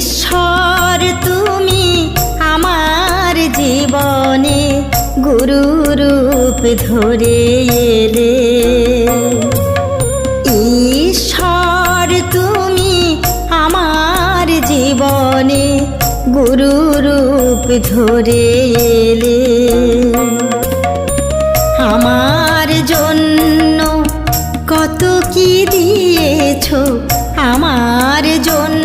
ঈশ্বর, তুমি আমার জীবনে গুরু রূপ ধরে এলে। ঈশ্বর, তুমি আমার জীবনে গুরু রূপ ধরে এলে। আমার জন্য কত কি দিয়েছ? আমার জন্য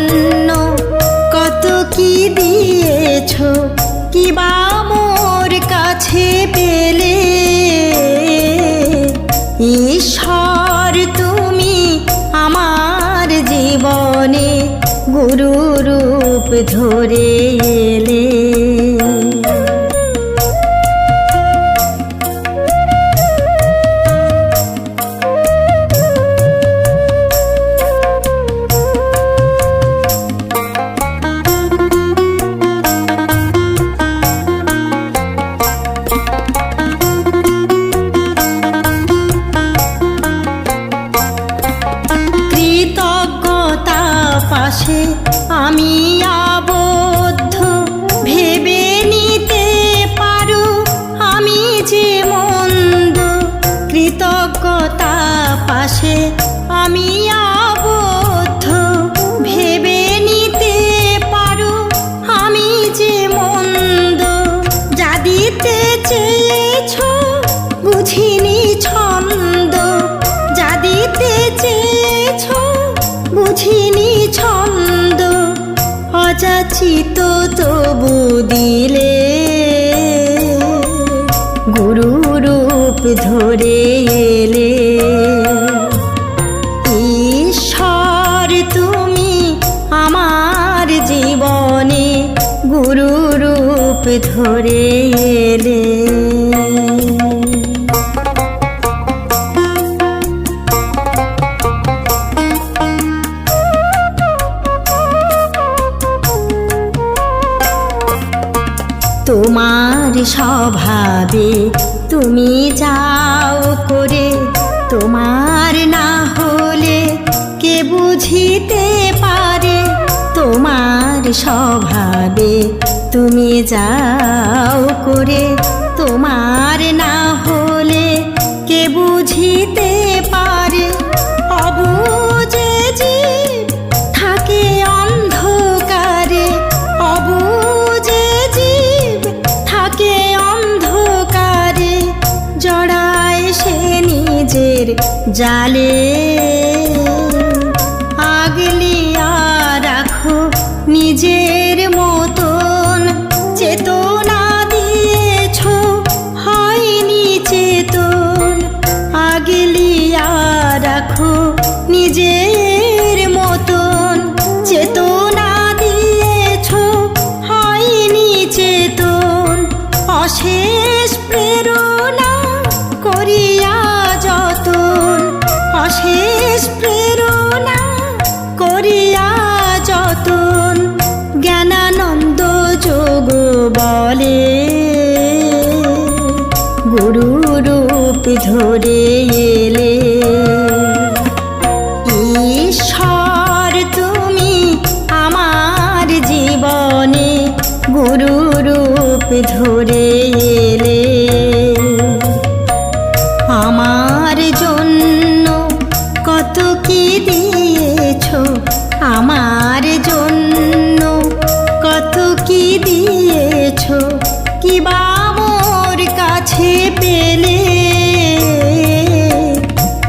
রূপ ধরে এলে আমি আবদ্ধ ভেবে নিতে পারো আমি যে মন্দ কৃতজ্ঞতা পাশে আমি আবদ্ধ এলে। ঈশ্বর তুমি আমার জীবনে গুরু রূপ ধরে এলে। তোমার স্বভাবে তুমি যাও স্বভাবে তুমি যাও করে, তোমার না হলে কে বুঝিতে পারে? থাকে অন্ধকারে থাকে অন্ধকারে, জড়ায় সে নিজের জালে। নিজের মতন চেতনা দিয়েছ হয়নি চেতন অশেষ প্রেরণা করিয়া যতন। অশেষ প্রেরণা করিয়া যতন। জ্ঞানানন্দ যোগ বলে। গুরু রূপ ধরে এলে।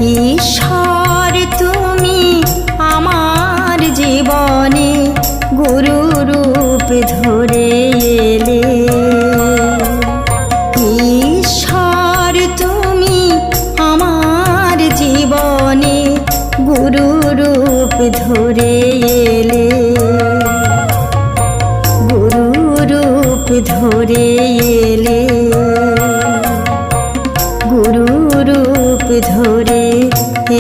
ঈশ্বর, তুমি আমার জীবনে গুরু রূপ ধরে এলে। ঈশ্বর, তুমি আমার জীবনে গুরু রূপ ধরে এলে। গুরু রূপ ধরে রূপ ধরে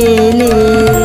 এলে